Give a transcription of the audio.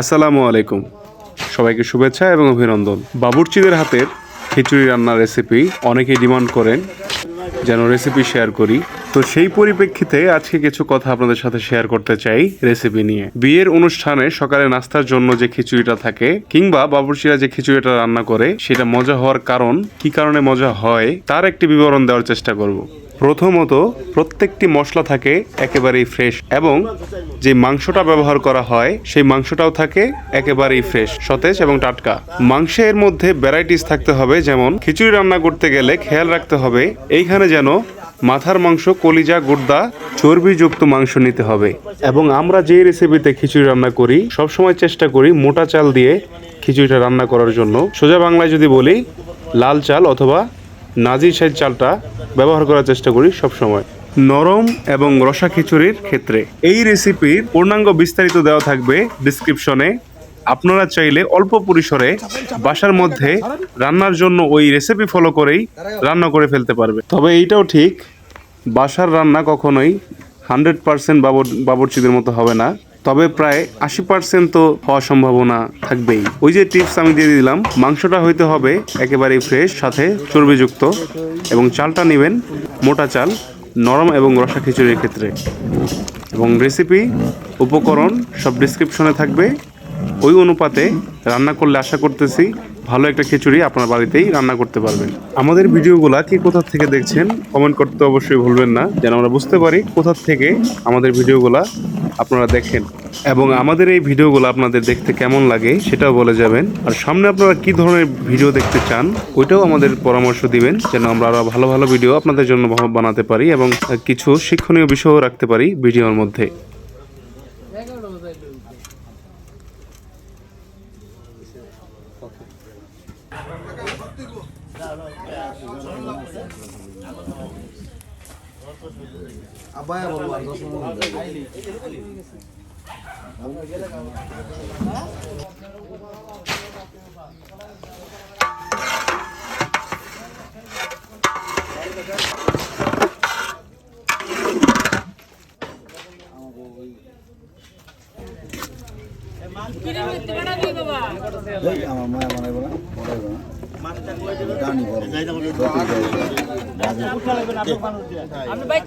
আসসালামু আলাইকুম। সবাইকে শুভেচ্ছা এবং অভিনন্দন। বাবুর্চিদের হাতের খিচুড়ি রান্নার রেসিপি অনেকেই ডিমান্ড করেন, যেন রেসিপি শেয়ার করি। তো সেই পরিপ্রেক্ষিতে আজকে কিছু কথা আপনাদের সাথে শেয়ার করতে চাই রেসিপি নিয়ে। বিয়ের অনুষ্ঠানে সকালে নাস্তার জন্য যে খিচুড়িটা থাকে, কিংবা বাবুর্চিরা যে খিচুড়িটা রান্না করে, সেটা মজা হওয়ার কারণ, কি কারণে মজা হয়, তার একটি বিবরণ দেওয়ার চেষ্টা করব। প্রথমত প্রত্যেকটি মশলা থাকে একেবারেই ফ্রেশ এবং যে মাংসটা ব্যবহার করা হয়, সেই মাংসটাও থাকে একেবারেই ফ্রেশ সতেজ এবং টাটকা। মাংসের মধ্যে ভ্যারাইটিস থাকতে হবে, যেমন খিচুড়ি রান্না করতে গেলে খেয়াল রাখতে হবে, এইখানে যেন মাথার মাংস, কলিজা গুর্দা চর্বিযুক্ত মাংস নিতে হবে। এবং আমরা যে রেসিপিতে খিচুড়ি রান্না করি, সবসময় চেষ্টা করি মোটা চাল দিয়ে খিচুড়িটা রান্না করার জন্য। সোজা বাংলায় যদি বলি, লাল চাল অথবা নাজি সাইজ চালটা ব্যবহার করার চেষ্টা করি সবসময়। নরম এবং রসা খিচুড়ির ক্ষেত্রে। এই রেসিপির পূর্ণাঙ্গ বিস্তারিত দেওয়া থাকবে ডিসক্রিপশনে আপনারা চাইলে অল্প পরিসরে বাসার মধ্যে রান্নার জন্য ওই রেসিপি ফলো করেই রান্না করে ফেলতে পারবে। তবে এইটাও ঠিক, বাসার রান্না কখনোই হান্ড্রেড পার্সেন্ট বাবর, বাবরচিদের মতো হবে না। তবে প্রায় আশি পার্সেন্ট তো হওয়ার সম্ভাবনা থাকবেই। ওই যে টিপস আমি দিয়ে দিলাম, মাংসটা হইতে হবে একেবারেই ফ্রেশ সাথে চর্বিযুক্ত এবং চালটা নেবেন মোটা চাল, নরম এবং রসা খিচুড়ির ক্ষেত্রে। এবং রেসিপি উপকরণ সব ডিসক্রিপশনে থাকবে। ওই অনুপাতে রান্না করলে আশা করতেছি ভালো একটা খিচুড়ি আপনার বাড়িতেই রান্না করতে পারবেন। আমাদের ভিডিওগুলা কি কোথা থেকে দেখছেন কমেন্ট করতে অবশ্যই ভুলবেন না। যেন আমরা বুঝতে পারি কোথা থেকে আমাদের ভিডিওগুলা আপনারা দেখেন। এবং আমাদের এই ভিডিওগুলো আপনাদের দেখতে কেমন লাগে সেটাও বলে যাবেন। আর সামনে আপনারা কি ধরনের ভিডিও দেখতে চান, ওইটাও আমাদের পরামর্শ দিবেন। যেন আমরা আরও ভালো ভালো ভিডিও আপনাদের জন্য বানাতে পারি এবং কিছু শিক্ষণীয় বিষয়ও রাখতে পারি ভিডিওর মধ্যে। আব্বাই বলব আর দশ আমার মায়া বানাইবো না বানাইবো না। জানি। বড়